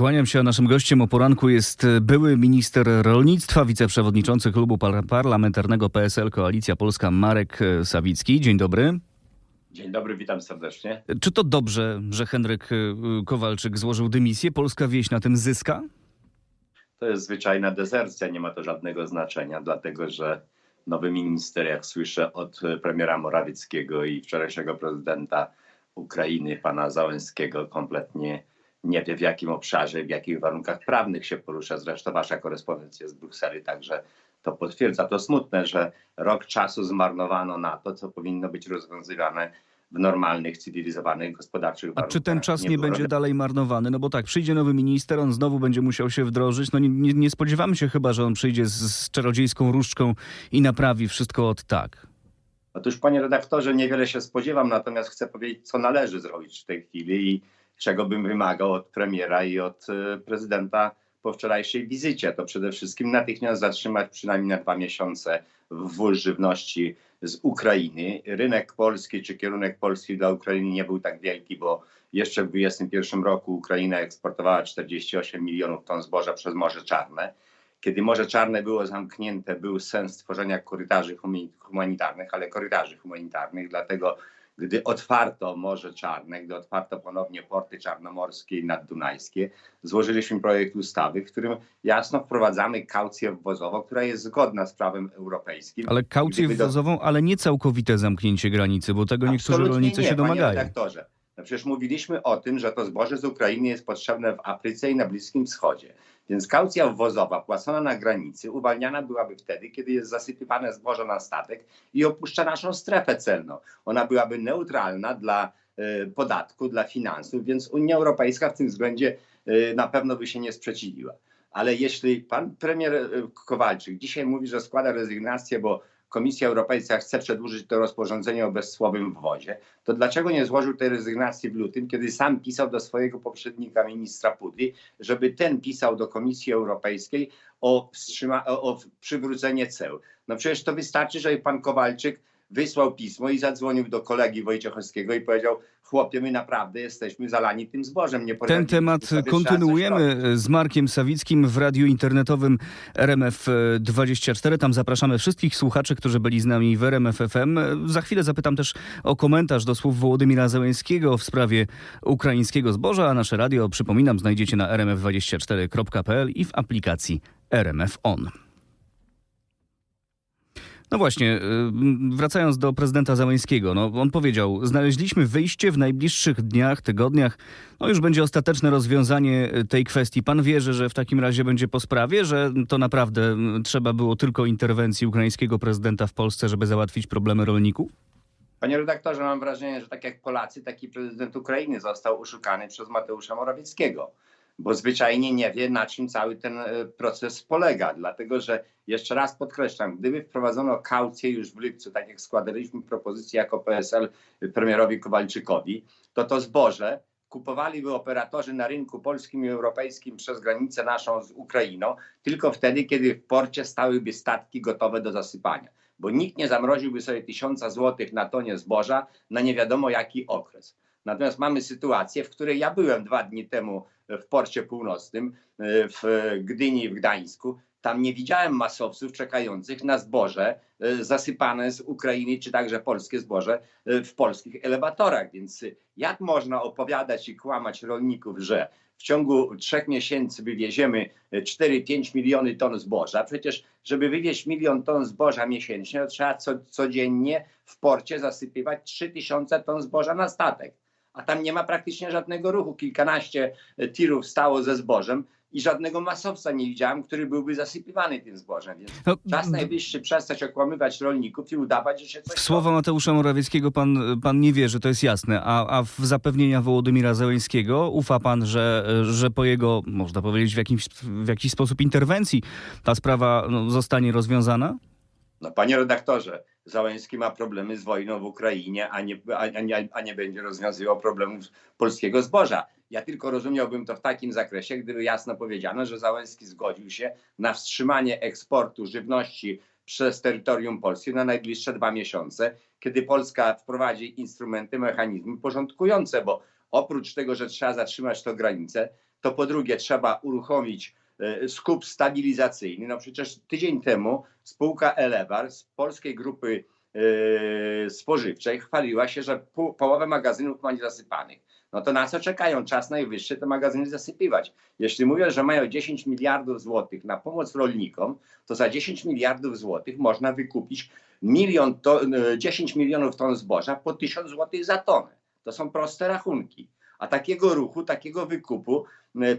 Kłaniam się, a naszym gościem o poranku jest e, były minister rolnictwa, wiceprzewodniczący klubu par- parlamentarnego PSL Koalicja Polska Marek e, Sawicki. Dzień dobry. Dzień dobry, witam serdecznie. Czy to dobrze, że Henryk e, Kowalczyk złożył dymisję? Polska wieś na tym zyska? To jest zwyczajna dezercja, nie ma to żadnego znaczenia, dlatego że nowy minister, jak słyszę od premiera Morawieckiego i wczorajszego prezydenta Ukrainy, pana Załęskiego, kompletnie nie wie w jakim obszarze, w jakich warunkach prawnych się porusza. Zresztą wasza korespondencja z Brukseli także to potwierdza. To smutne, że rok czasu zmarnowano na to, co powinno być rozwiązywane w normalnych, cywilizowanych, gospodarczych A warunkach. czy ten czas nie, było będzie dalej marnowany? No bo tak, przyjdzie nowy minister, on znowu będzie musiał się wdrożyć. No nie, nie, nie spodziewamy się chyba, że on przyjdzie z, z czarodziejską różdżką i naprawi wszystko od tak. Otóż, panie redaktorze, niewiele się spodziewam, natomiast chcę powiedzieć, co należy zrobić w tej chwili i czego bym wymagał od premiera i od e, prezydenta po wczorajszej wizycie. To przede wszystkim natychmiast zatrzymać przynajmniej na dwa miesiące wwóz żywności z Ukrainy. Rynek polski czy kierunek polski dla Ukrainy nie był tak wielki, bo jeszcze w 2021 roku Ukraina eksportowała 48 milionów ton zboża przez Morze Czarne. Kiedy Morze Czarne było zamknięte, był sens stworzenia korytarzy humanitarnych, ale korytarzy humanitarnych, dlatego gdy otwarto Morze Czarne, gdy otwarto ponownie porty czarnomorskie i naddunajskie, złożyliśmy projekt ustawy, w którym jasno wprowadzamy kaucję wwozową, która jest zgodna z prawem europejskim. Ale kaucję Gdyby do- wwozową, ale nie całkowite zamknięcie granicy, bo tego niektórzy Absolutnie rolnicy nie, się domagają. redaktorze. No przecież mówiliśmy o tym, że to zboże z Ukrainy jest potrzebne w Afryce i na Bliskim Wschodzie. Więc kaucja wwozowa płacona na granicy uwalniana byłaby wtedy, kiedy jest zasypywane zboże na statek i opuszcza naszą strefę celną. Ona byłaby neutralna dla e, podatku, dla finansów, więc Unia Europejska w tym względzie e, na pewno by się nie sprzeciwiła. Ale jeśli pan premier e, Kowalczyk dzisiaj mówi, że składa rezygnację, bo Komisja Europejska chce przedłużyć to rozporządzenie o bezsłowym wwozie, to dlaczego nie złożył tej rezygnacji w lutym, kiedy sam pisał do swojego poprzednika ministra Pudli, żeby ten pisał do Komisji Europejskiej o, wstrzyma- o, o przywrócenie ceł? No przecież to wystarczy, żeby pan Kowalczyk wysłał pismo i zadzwonił do kolegi Wojciechowskiego i powiedział, chłopie, my naprawdę jesteśmy zalani tym zbożem. Nie Ten temat kontynuujemy z Markiem Sawickim w radiu internetowym RMF24. Tam zapraszamy wszystkich słuchaczy, którzy byli z nami w RMF FM. Za chwilę zapytam też o komentarz do słów Wołodymira Zełenskiego w sprawie ukraińskiego zboża, a nasze radio, przypominam, znajdziecie na rmf24.pl i w aplikacji RMF On. No właśnie, y, wracając do prezydenta Załęskiego, no on powiedział, znaleźliśmy wyjście w najbliższych dniach, tygodniach, no już będzie ostateczne rozwiązanie y, tej kwestii. Pan wierzy, że w takim razie będzie po sprawie, że to naprawdę trzeba było tylko interwencji ukraińskiego prezydenta w Polsce, żeby załatwić problemy rolników? Panie redaktorze, mam wrażenie, że tak jak Polacy, taki prezydent Ukrainy został oszukany przez Mateusza Morawieckiego, bo zwyczajnie nie wie, na czym cały ten e, proces polega. Dlatego, że jeszcze raz podkreślam, gdyby wprowadzono kaucję już w lipcu, tak jak składaliśmy propozycję jako PSL premierowi Kowalczykowi, to to zboże kupowaliby operatorzy na rynku polskim i europejskim przez granicę naszą z Ukrainą, tylko wtedy, kiedy w porcie stałyby statki gotowe do zasypania. Bo nikt nie zamroziłby sobie tysiąca złotych na tonie zboża na nie wiadomo jaki okres. Natomiast mamy sytuację, w której ja byłem dwa dni temu w porcie północnym, e, w Gdyni w Gdańsku. Tam nie widziałem masowców czekających na zboże e, zasypane z Ukrainy, czy także polskie zboże e, w polskich elewatorach. Więc jak można opowiadać i kłamać rolników, że w ciągu trzech miesięcy wywieziemy e, 4-5 miliony ton zboża? Przecież, żeby wywieźć milion ton zboża miesięcznie, trzeba co, codziennie w porcie zasypywać 3000 ton zboża na statek. A tam nie ma praktycznie żadnego ruchu. Kilkanaście e, tirów stało ze zbożem i żadnego masowca nie widziałem, który byłby zasypywany tym zbożem. Więc No, czas najwyższy przestać okłamywać rolników i udawać, że się coś w słowa Mateusza Morawieckiego pan, pan nie wierzy, to jest jasne, a, a w zapewnienia Wołodymira Zełenskiego ufa pan, że, że po jego, można powiedzieć, w jakimś, w jakiś sposób interwencji ta sprawa no, zostanie rozwiązana? No panie redaktorze, Załęski ma problemy z wojną w Ukrainie, a nie, a, nie, a nie będzie rozwiązywał problemów polskiego zboża. Ja tylko rozumiałbym to w takim zakresie, gdyby jasno powiedziano, że Załęski zgodził się na wstrzymanie eksportu żywności przez terytorium Polski na najbliższe dwa miesiące, kiedy Polska wprowadzi instrumenty, mechanizmy porządkujące, bo oprócz tego, że trzeba zatrzymać to granicę, to po drugie trzeba uruchomić skup stabilizacyjny. No przecież tydzień temu spółka Elevar z polskiej grupy e, spożywczej chwaliła się, że połowę magazynów ma niezasypanych. No to na co czekają? Czas najwyższy te magazyny zasypywać. Jeśli mówią, że mają 10 miliardów złotych na pomoc rolnikom, to za 10 miliardów złotych można wykupić milion ton, e, 10 milionów ton zboża po 1000 złotych za tonę. To są proste rachunki. A takiego ruchu, takiego wykupu, e,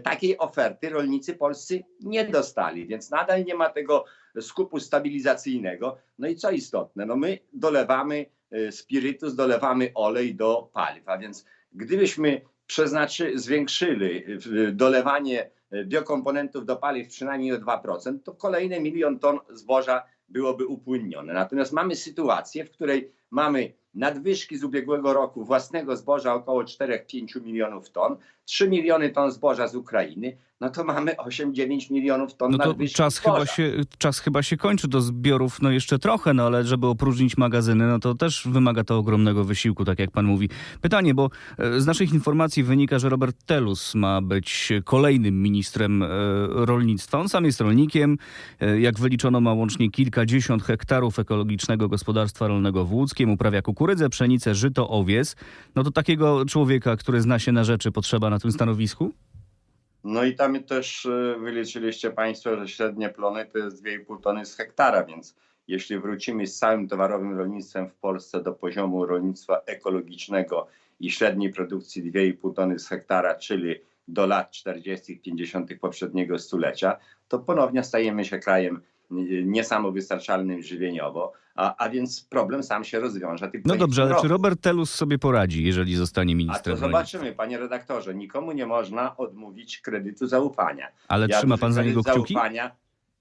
takiej oferty rolnicy polscy nie dostali, więc nadal nie ma tego skupu stabilizacyjnego. No i co istotne, no my dolewamy e, spirytus, dolewamy olej do paliw, a więc gdybyśmy przeznaczy, zwiększyli e, dolewanie e, biokomponentów do paliw przynajmniej o 2%, to kolejny milion ton zboża byłoby upłynnione. Natomiast mamy sytuację, w której mamy nadwyżki z ubiegłego roku własnego zboża około 4-5 milionów ton, 3 miliony ton zboża z Ukrainy, no to mamy 8-9 milionów ton No to nadwyżki czas zboża. chyba, się, czas chyba się kończy do zbiorów, no jeszcze trochę, no ale żeby opróżnić magazyny, no to też wymaga to ogromnego wysiłku, tak jak pan mówi. Pytanie, bo e, z naszych informacji wynika, że Robert Telus ma być kolejnym ministrem e, rolnictwa. On sam jest rolnikiem, e, jak wyliczono ma łącznie kilkadziesiąt hektarów ekologicznego gospodarstwa rolnego w Łódzkiem, uprawia kukurydzę, pszenicę, żyto, owies. No to takiego człowieka, który zna się na rzeczy, potrzeba na tym stanowisku? No i tam też e, wyliczyliście Państwo, że średnie plony to jest 2,5 tony z hektara, więc jeśli wrócimy z całym towarowym rolnictwem w Polsce do poziomu rolnictwa ekologicznego i średniej produkcji 2,5 tony z hektara, czyli do lat 40., 50. poprzedniego stulecia, to ponownie stajemy się krajem niesamowystarczalnym żywieniowo, a, a więc problem sam się rozwiąże. tylko No dobrze, ale czy Robert Telus sobie poradzi, jeżeli zostanie A ministrem to rolnictwa? zobaczymy, panie redaktorze. Nikomu nie można odmówić kredytu zaufania. Ale trzyma duży pan za niego kciuki? Zaufania,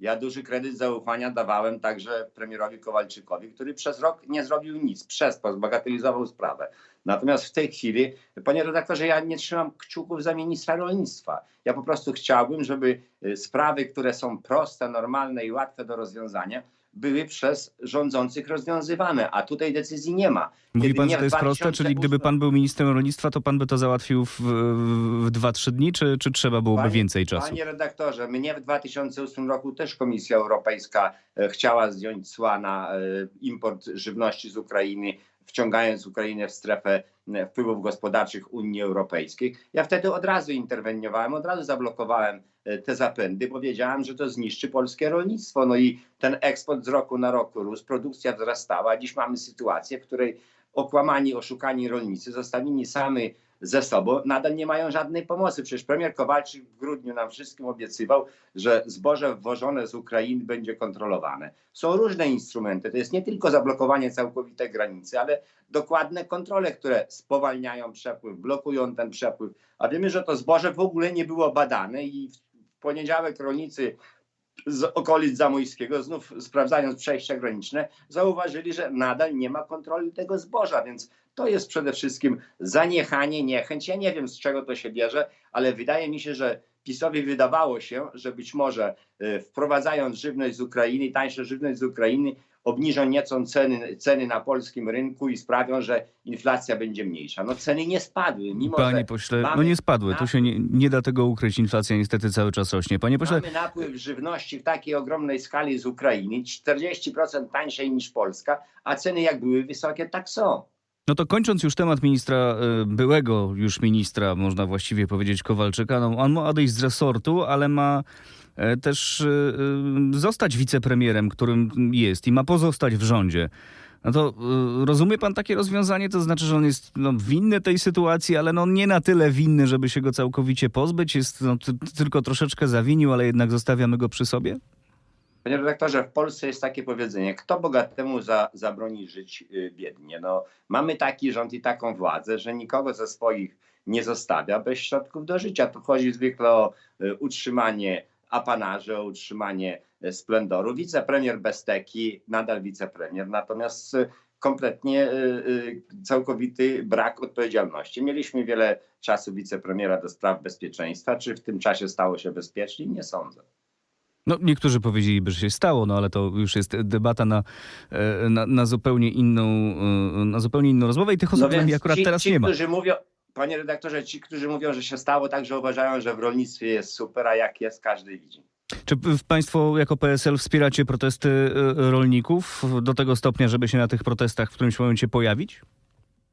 ja duży kredyt zaufania dawałem także premierowi Kowalczykowi, który przez rok nie zrobił nic, przez to zbagatelizował sprawę. Natomiast w tej chwili, panie redaktorze, ja nie trzymam kciuków za ministra rolnictwa. Ja po prostu chciałbym, żeby y, sprawy, które są proste, normalne i łatwe do rozwiązania, były przez rządzących rozwiązywane, a tutaj decyzji nie ma. Mówi Kiedy pan, że to jest proste, czyli 2008 gdyby pan był ministrem rolnictwa, to pan by to załatwił w, w 2-3 dni, czy, czy trzeba byłoby Panie- więcej czasu? Panie redaktorze, mnie w 2008 roku też Komisja Europejska e, chciała zdjąć cła na e, import żywności z Ukrainy, wciągając Ukrainę w strefę e, wpływów gospodarczych Unii Europejskiej. Ja wtedy od razu interweniowałem, od razu zablokowałem e, te zapędy, bo wiedziałem, że to zniszczy polskie rolnictwo. No i ten eksport z roku na rok rósł, produkcja wzrastała. Dziś mamy sytuację, w której okłamani, oszukani rolnicy zostawieni sami ze sobą, nadal nie mają żadnej pomocy. Przecież premier Kowalczyk w grudniu nam wszystkim obiecywał, że zboże wwożone z Ukrainy będzie kontrolowane. Są różne instrumenty. To jest nie tylko zablokowanie całkowitej granicy, ale dokładne kontrole, które spowalniają przepływ, blokują ten przepływ. A wiemy, że to zboże w ogóle nie było badane i w poniedziałek rolnicy z okolic Zamojskiego, znów sprawdzając przejścia graniczne, zauważyli, że nadal nie ma kontroli tego zboża, więc to jest przede wszystkim zaniechanie, niechęć. Ja nie wiem, z czego to się bierze, ale wydaje mi się, że PiSowi wydawało się, że być może e, wprowadzając żywność z Ukrainy, tańszą żywność z Ukrainy, obniżą nieco ceny, ceny na polskim rynku i sprawią, że inflacja będzie mniejsza. No ceny nie spadły, mimo Panie że pośle, no nie spadły, tu się nie, nie da tego ukryć, inflacja niestety cały czas rośnie. Panie pośle, Mamy napływ żywności w takiej ogromnej skali z Ukrainy, 40% tańszej niż Polska, a ceny jak były wysokie, tak są. No to kończąc już temat ministra, y, byłego już ministra, można właściwie powiedzieć Kowalczyka, no on ma odejść z resortu, ale ma e, też y, y, zostać wicepremierem, którym jest i ma pozostać w rządzie. No to rozumie pan takie rozwiązanie? To znaczy, że on jest no, winny tej sytuacji, ale no nie na tyle winny, żeby się go całkowicie pozbyć. Jest no, ty, tylko troszeczkę zawinił, ale jednak zostawiamy go przy sobie? Panie redaktorze, w Polsce jest takie powiedzenie, kto bogatemu za, zabroni żyć y, biednie. No, mamy taki rząd i taką władzę, że nikogo ze swoich nie zostawia bez środków do życia. Tu chodzi zwykle o y, utrzymanie apanarzy, o utrzymanie y, splendoru. Wicepremier bez teki, nadal wicepremier, natomiast kompletnie całkowity brak odpowiedzialności. Mieliśmy wiele czasu wicepremiera do spraw bezpieczeństwa. Czy w tym czasie stało się bezpiecznie? Nie sądzę. No, niektórzy powiedzieliby, że się stało, no ale to już jest debata na, e, na, na, zupełnie, inną, e, na zupełnie inną rozmowę i tych osób nami akurat No ci, teraz ci, nie ma. Którzy mówią, Panie redaktorze, ci, którzy mówią, że się stało tak, że uważają, że w rolnictwie jest super, a jak jest, każdy widzi. Czy Państwo jako PSL wspieracie protesty y, rolników do tego stopnia, żeby się na tych protestach w którymś momencie pojawić?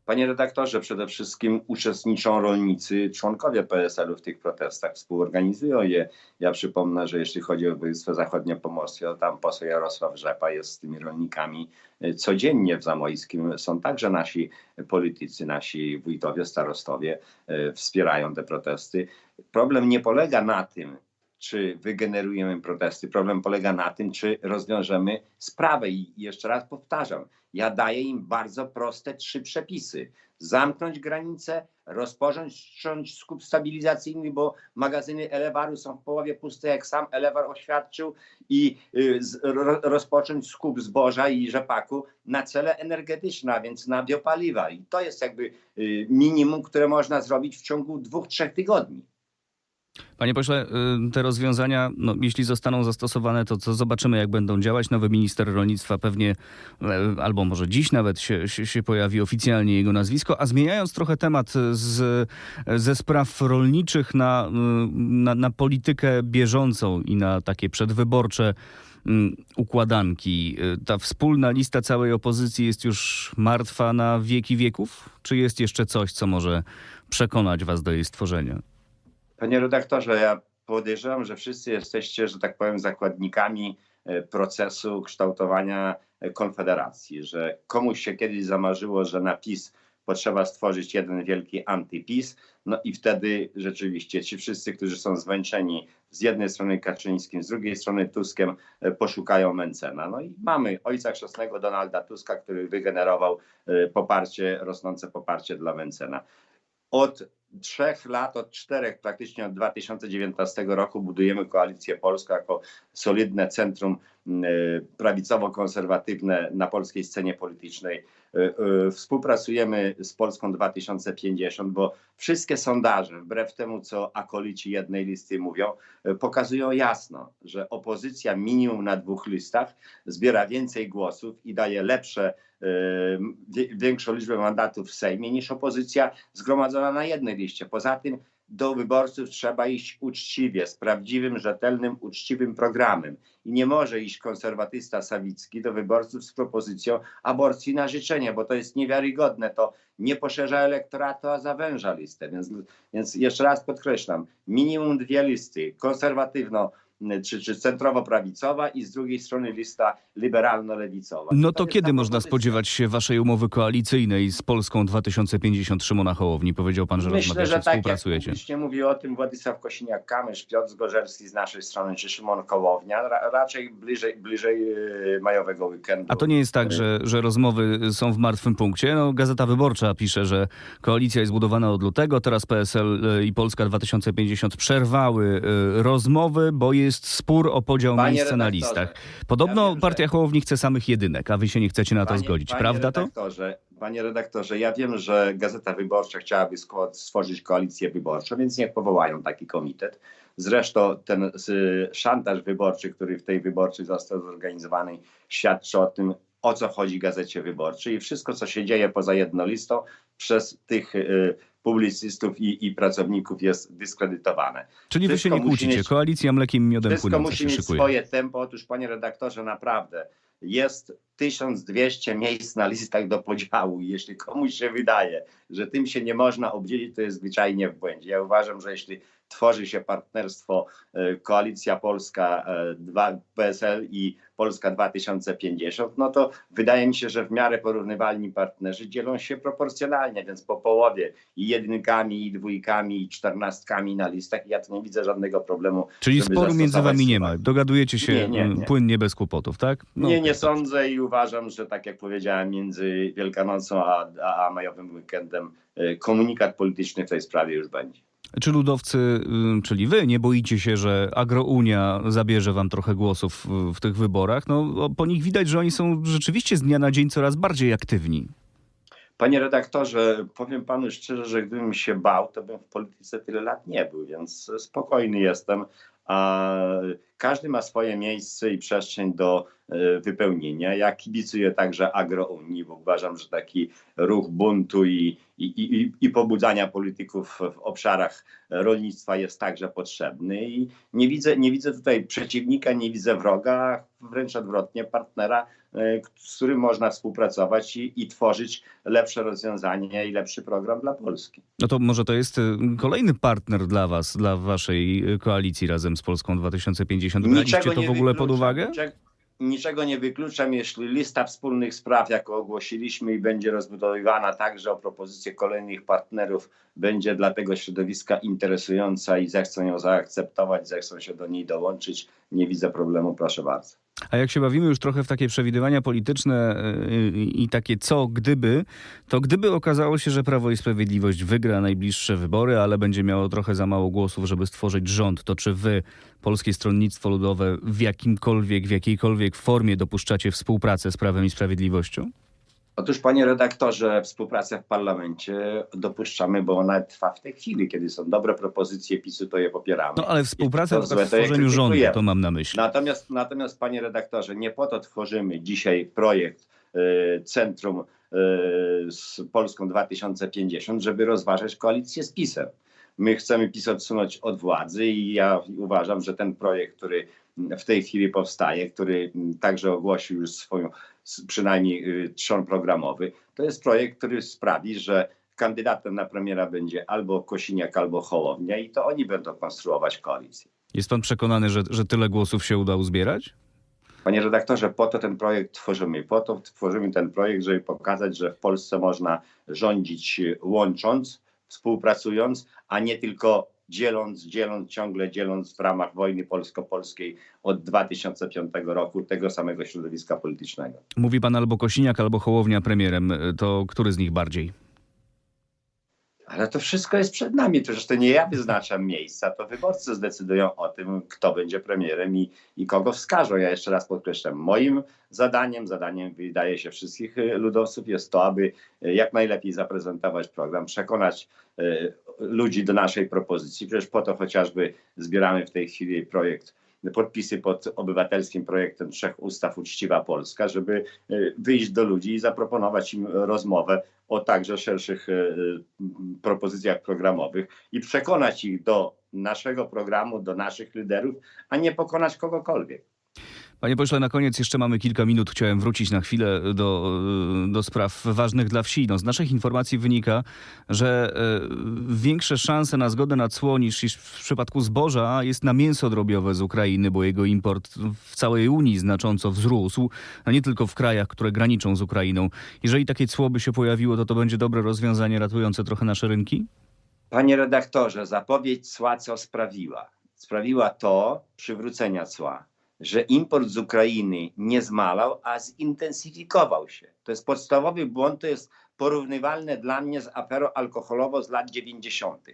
Panie redaktorze, przede wszystkim uczestniczą rolnicy, członkowie PSL-u w tych protestach, współorganizują je. Ja przypomnę, że jeśli chodzi o województwo zachodnie pomorskie, to tam poseł Jarosław Rzepa jest z tymi rolnikami y, codziennie w Zamojskim. Są także nasi politycy, nasi wójtowie, starostowie y, wspierają te protesty. Problem nie polega na tym, czy wygenerujemy protesty. Problem polega na tym, czy rozwiążemy sprawę. I jeszcze raz powtarzam, ja daję im bardzo proste trzy przepisy. Zamknąć granice, rozpocząć skup stabilizacyjny, bo magazyny Elewaru są w połowie puste, jak sam Elewar oświadczył, i y, rozpocząć skup zboża i rzepaku na cele energetyczne, a więc na biopaliwa. I to jest jakby y, minimum, które można zrobić w ciągu dwóch, trzech tygodni. Panie pośle, y, te rozwiązania, no, jeśli zostaną zastosowane, to co zobaczymy, jak będą działać. Nowy minister rolnictwa pewnie, e, albo może dziś nawet się, się, się pojawi oficjalnie jego nazwisko. A zmieniając trochę temat z, ze spraw rolniczych na, y, na, na politykę bieżącą i na takie przedwyborcze mm, układanki. Y, Ta wspólna lista całej opozycji jest już martwa na wieki wieków? Czy jest jeszcze coś, co może przekonać was do jej stworzenia? Panie redaktorze, ja podejrzewam, że wszyscy jesteście, że tak powiem, zakładnikami e, procesu kształtowania e, konfederacji, że komuś się kiedyś zamarzyło, że na PiS potrzeba stworzyć jeden wielki antypis, no i wtedy rzeczywiście ci wszyscy, którzy są zmęczeni z jednej strony Kaczyńskim, z drugiej strony Tuskiem, e, poszukają Mencena. No i mamy ojca chrzestnego Donalda Tuska, który wygenerował poparcie, rosnące poparcie dla Mencena. Od trzech lat, od czterech, praktycznie od 2019 roku budujemy Koalicję Polską jako solidne centrum e, prawicowo-konserwatywne na polskiej scenie politycznej. E, e, Współpracujemy z Polską 2050, bo wszystkie sondaże, wbrew temu co akolici jednej listy mówią, pokazują jasno, że opozycja minimum na dwóch listach zbiera więcej głosów i daje lepsze, większą liczbę mandatów w Sejmie niż opozycja zgromadzona na jednej liście. Poza tym do wyborców trzeba iść uczciwie, z prawdziwym, rzetelnym, uczciwym programem. I nie może iść konserwatysta Sawicki do wyborców z propozycją aborcji na życzenie, bo to jest niewiarygodne. To nie poszerza elektoratu, a zawęża listę. Więc, więc jeszcze raz podkreślam, minimum dwie listy, konserwatywno czy, czy centrowo-prawicowa i z drugiej strony lista liberalno-lewicowa. No to jest kiedy można spodziewać się waszej umowy koalicyjnej z Polską 2050 Szymona Hołowni? Powiedział pan, że Myślę, rozmawiacie, że tak jak współpracujecie. publicznie mówił o tym Władysław Kosiniak-Kamysz, Piotr Zgorzelski z naszej strony, czy Szymon Kołownia, ra, raczej bliżej, bliżej yy, majowego weekendu. A to nie jest tak, że, że rozmowy są w martwym punkcie. No, Gazeta Wyborcza pisze, że koalicja jest budowana od lutego, teraz PSL i Polska 2050 przerwały y, rozmowy, bo jest spór o podział Panie miejsca na listach. Podobno ja wiem, że- partia Hołowni chce samych jedynek, a wy się nie chcecie na to Panie- zgodzić. panie Prawda to? Panie redaktorze, ja wiem, że Gazeta Wyborcza chciałaby stworzyć koalicję wyborczą, więc niech powołają taki komitet. Zresztą ten szantaż wyborczy, który w tej wyborczej został zorganizowany, świadczy o tym, o co chodzi Gazecie Wyborczej i wszystko, co się dzieje poza jedną listą, przez tych y, publicystów i, i pracowników jest dyskredytowane. Czyli wy się Wszystko nie kłócicie. mieć- Koalicja mlekiem i miodem Wszystko musi mieć szykuje. swoje tempo. Otóż, panie redaktorze, naprawdę jest 1200 miejsc na listach do podziału. Jeśli komuś się wydaje, że tym się nie można obdzielić, to jest zwyczajnie w błędzie. Ja uważam, że jeśli tworzy się partnerstwo e, Koalicja Polska e, PSL i Polska 2050, no to wydaje mi się, że w miarę porównywalni partnerzy dzielą się proporcjonalnie, więc po połowie i jedynkami, i dwójkami, i czternastkami na listach. Ja tu nie widzę żadnego problemu Czyli sporu między wami nie ma. Dogadujecie się Nie, nie, mm, nie. płynnie, bez kłopotów, tak? No, nie, nie sądzę i uważam, że tak jak powiedziałem, między Wielkanocą a, a, a majowym weekendem e, komunikat polityczny w tej sprawie już będzie. Czy ludowcy, y, czyli wy, nie boicie się, że Agrounia zabierze wam trochę głosów w tych wyborach? No, po nich widać, że oni są rzeczywiście z dnia na dzień coraz bardziej aktywni. Panie redaktorze, powiem panu szczerze, że gdybym się bał, to bym w polityce tyle lat nie był, więc spokojny jestem. a każdy ma swoje miejsce i przestrzeń do e, wypełnienia. Ja kibicuję także agrounii, bo uważam, że taki ruch buntu i, i, i, i pobudzania polityków w obszarach rolnictwa jest także potrzebny i nie widzę, nie widzę tutaj przeciwnika, nie widzę wroga, wręcz odwrotnie partnera, e, z którym można współpracować i, i tworzyć lepsze rozwiązania i lepszy program dla Polski. No to może to jest y, kolejny partner dla was, dla waszej koalicji razem z Polską 2050. Braliście to w ogóle pod uwagę? Niczego, nie wykluczam, jeśli lista wspólnych spraw, jaką ogłosiliśmy i będzie rozbudowywana także o propozycje kolejnych partnerów, będzie dla tego środowiska interesująca i zechcą ją zaakceptować, zechcą się do niej dołączyć, nie widzę problemu, proszę bardzo. A jak się bawimy już trochę w takie przewidywania polityczne y, i takie co gdyby, to gdyby okazało się, że Prawo i Sprawiedliwość wygra najbliższe wybory, ale będzie miało trochę za mało głosów, żeby stworzyć rząd, to czy wy, Polskie Stronnictwo Ludowe, w jakimkolwiek, w jakiejkolwiek formie dopuszczacie współpracę z Prawem i Sprawiedliwością? Otóż, panie redaktorze, współpracę w parlamencie dopuszczamy, bo ona trwa w tej chwili. Kiedy są dobre propozycje PiSu, to je popieramy. No ale współpraca złe, w tworzeniu rządu, to mam na myśli. Natomiast, natomiast, panie redaktorze, nie po to tworzymy dzisiaj projekt y, Centrum y, z Polską 2050, żeby rozważać koalicję z PiSem. My chcemy PiS odsunąć od władzy i ja uważam, że ten projekt, który w tej chwili powstaje, który także ogłosił już swoją przynajmniej y, trzon programowy, to jest projekt, który sprawi, że kandydatem na premiera będzie albo Kosiniak, albo Hołownia i to oni będą konstruować koalicję. Jest pan przekonany, że, że tyle głosów się uda uzbierać? Panie redaktorze, po to ten projekt tworzymy. Po to tworzymy ten projekt, żeby pokazać, że w Polsce można rządzić y, łącząc, współpracując, a nie tylko dzieląc, dzieląc, ciągle dzieląc w ramach wojny polsko-polskiej od 2005 roku tego samego środowiska politycznego. Mówi pan albo Kosiniak, albo Hołownia premierem. To który z nich bardziej? Ale to wszystko jest przed nami. To że to nie ja wyznaczam miejsca, to wyborcy zdecydują o tym, kto będzie premierem i, i kogo wskażą. Ja jeszcze raz podkreślam, moim zadaniem, zadaniem wydaje się wszystkich ludowców jest to, aby jak najlepiej zaprezentować program, przekonać y, ludzi do naszej propozycji. Przecież po to chociażby zbieramy w tej chwili projekt podpisy pod obywatelskim projektem Trzech Ustaw Uczciwa Polska, żeby y, wyjść do ludzi i zaproponować im rozmowę o także szerszych y, propozycjach programowych i przekonać ich do naszego programu, do naszych liderów, a nie pokonać kogokolwiek. Panie pośle, na koniec jeszcze mamy kilka minut. Chciałem wrócić na chwilę do, do spraw ważnych dla wsi. No, z naszych informacji wynika, że e, większe szanse na zgodę na cło niż w przypadku zboża jest na mięso drobiowe z Ukrainy, bo jego import w całej Unii znacząco wzrósł, a nie tylko w krajach, które graniczą z Ukrainą. Jeżeli takie cło by się pojawiło, to to będzie dobre rozwiązanie ratujące trochę nasze rynki? Panie redaktorze, zapowiedź cła co sprawiła? Sprawiła to przywrócenia cła, że import z Ukrainy nie zmalał, a zintensyfikował się. To jest podstawowy błąd, to jest porównywalne dla mnie z aferą alkoholową z lat 90.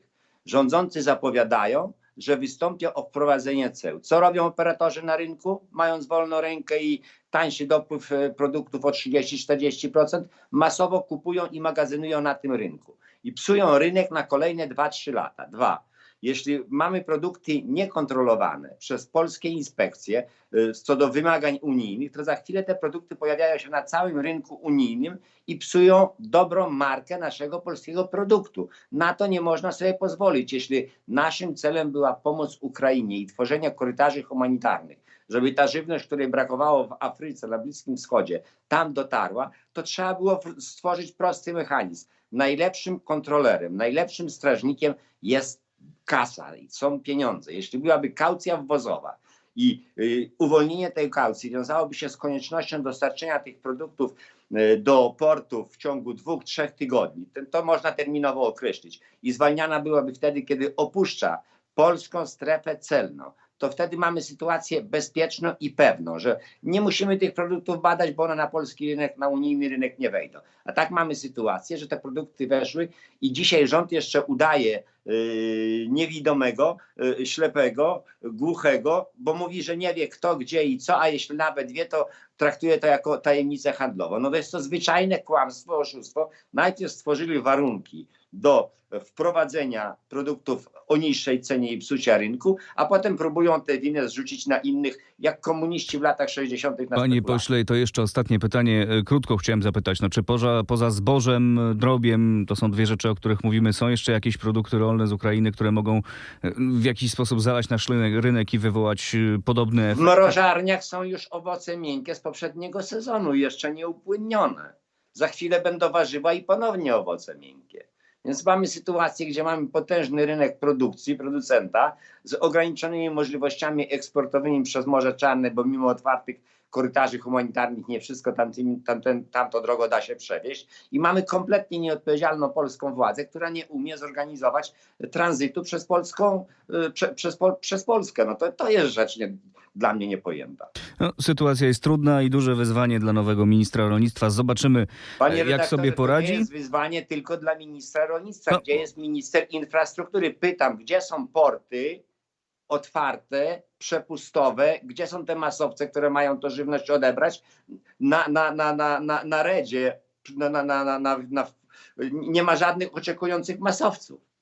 Rządzący zapowiadają, że wystąpią o wprowadzenie ceł. Co robią operatorzy na rynku, mając wolną rękę i tańszy dopływ e, produktów o 30-40%? Masowo kupują i magazynują na tym rynku i psują rynek na kolejne 2-3 lata. Dwa. Jeśli mamy produkty niekontrolowane przez polskie inspekcje y, co do wymagań unijnych, to za chwilę te produkty pojawiają się na całym rynku unijnym i psują dobrą markę naszego polskiego produktu. Na to nie można sobie pozwolić. Jeśli naszym celem była pomoc Ukrainie i tworzenie korytarzy humanitarnych, żeby ta żywność, której brakowało w Afryce, na Bliskim Wschodzie, tam dotarła, to trzeba było stworzyć prosty mechanizm. Najlepszym kontrolerem, najlepszym strażnikiem jest kasa, i są pieniądze. Jeśli byłaby kaucja wwozowa i y, uwolnienie tej kaucji wiązałoby się z koniecznością dostarczenia tych produktów y, do portów w ciągu dwóch, trzech tygodni, to można terminowo określić i zwalniana byłaby wtedy, kiedy opuszcza polską strefę celną, to wtedy mamy sytuację bezpieczną i pewną, że nie musimy tych produktów badać, bo one na polski rynek, na unijny rynek nie wejdą. A tak mamy sytuację, że te produkty weszły i dzisiaj rząd jeszcze udaje yy, niewidomego, yy, ślepego, głuchego, bo mówi, że nie wie kto, gdzie i co, a jeśli nawet wie, to traktuje to jako tajemnicę handlową. No to jest to zwyczajne kłamstwo, oszustwo. Najpierw stworzyli warunki do wprowadzenia produktów o niższej cenie i psucia rynku, a potem próbują tę winę zrzucić na innych, jak komuniści w latach 60. na Panie spekulacje. pośle, to jeszcze ostatnie pytanie. E, Krótko chciałem zapytać, no, czy poza, poza zbożem, e, drobiem, to są dwie rzeczy, o których mówimy, są jeszcze jakieś produkty rolne z Ukrainy, które mogą e, w jakiś sposób zalać nasz rynek, i wywołać e, podobny W mrożarniach są już owoce miękkie z poprzedniego sezonu, jeszcze nie upłynnione. Za chwilę będą warzywa i ponownie owoce miękkie. Więc mamy sytuację, gdzie mamy potężny rynek produkcji, producenta z ograniczonymi możliwościami eksportowymi przez Morze Czarne, bo mimo otwartych korytarzy humanitarnych nie wszystko tamtymi, tamten, tamto drogo da się przewieźć. I mamy kompletnie nieodpowiedzialną polską władzę, która nie umie zorganizować tranzytu przez, polską, y, prze, przez, przez Polskę. No to, to jest rzecz nie, dla mnie niepojęta. No, sytuacja jest trudna i duże wyzwanie dla nowego ministra rolnictwa. Zobaczymy, Panie Jak sobie To poradzi? nie jest wyzwanie tylko dla ministra rolnictwa. No. Gdzie jest minister infrastruktury? Pytam, gdzie są porty otwarte, przepustowe, gdzie są te masowce, które mają to żywność odebrać na, na, na, na, na, na redzie, na, na, na, na, na, nie ma żadnych oczekujących masowców.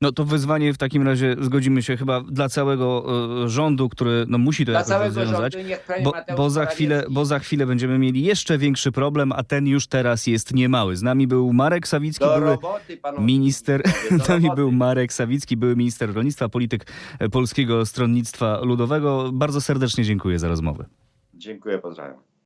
No to wyzwanie w takim razie, zgodzimy się chyba dla całego e, rządu, który no, musi to Dla jakoś rozwiązać. rządu Bo, bo, za chwilę, bo za chwilę będziemy mieli jeszcze większy problem, a ten już teraz jest niemały. Z nami był Marek Sawicki, do były roboty, minister, z nami roboty. był Marek Sawicki, były minister rolnictwa, polityk e, Polskiego Stronnictwa Ludowego. Bardzo serdecznie dziękuję za rozmowę. Dziękuję, pozdrawiam.